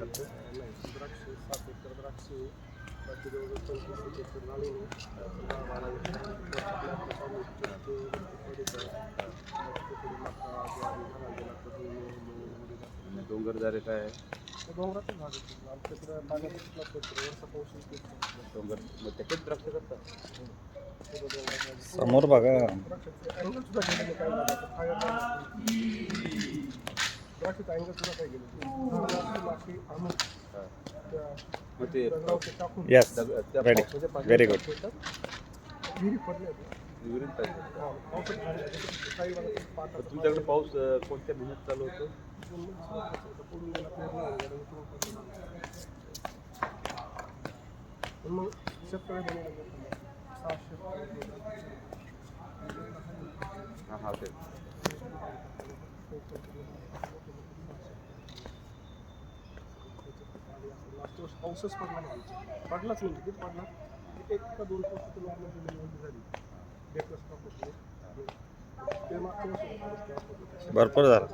करतो नाही द्राक्ष सात एकर द्राक्ष बाकी जवळजवळ पंचवीस एकर डाळिंब बारा एकर आपल्या आपल्या स्वामीचे ते थोडीच आहे. बाकी थोडी मका, ज्वारी, हरभरा, गहू, मूग, उडीद असं. आणि डोंगरदारे काय आहे? डोंगरातच भाग येतो. आमच्याकडं पाण्याचा प्रश्न वर्षा पाऊस डोंगर मग त्याच्यात द्राक्ष करतात. समोर बघा सुद्धा काय गेलं माशी आणून त्या मग ते दगडावरती टाकून येस दग- त्या Ready. पावसाच्या पाण्यात Very good. ठेवतात. विहिरी पडल्या होत्या. विहिरीत टाकतात. हा, पावसात झाल्या. काही वेळा पाटाचं मग तुमच्याकडे पाऊस अं, कोणत्या महिन्यात चालू होतो. पडून गेला, पेरणी होऊन गेला, उकळून पण मग शेतकरी बनवलं गेलं. सहाशे हाँ हाँ ते लास्ट वर्ष पाऊसच पडला नाही. पडलाच नाही किती पडला. एक का दोन पाऊस तुला झाली. बेकस ते. मागच्या वर्षी भरपूर झालं.